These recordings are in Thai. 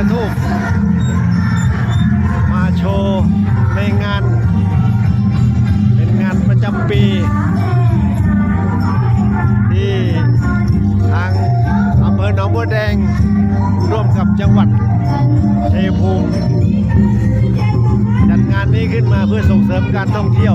ระทูบมาโชว์ในงาน เป็นงานประจำปี ที่ทางอำเภอหนองบัวแดง ร่วมกับจังหวัดชัยภูมิจัดงานนี้ขึ้นมาเพื่อส่งเสริมการท่องเที่ยว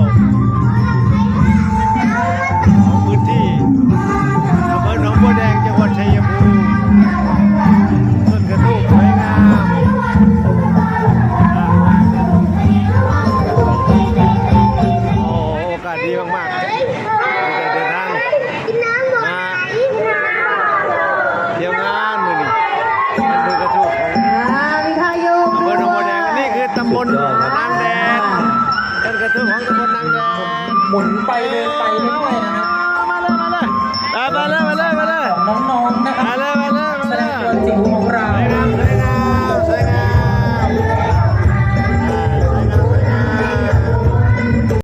ำบลนางแดงเป็นกระทือของตำบลนางแดงหมุนไปเดินไปเรื่อยๆนะฮะมาเลยมาเลยมาเลยมาเลยมาเลยน้องๆนะครับมาเลยมาเลยมาเลย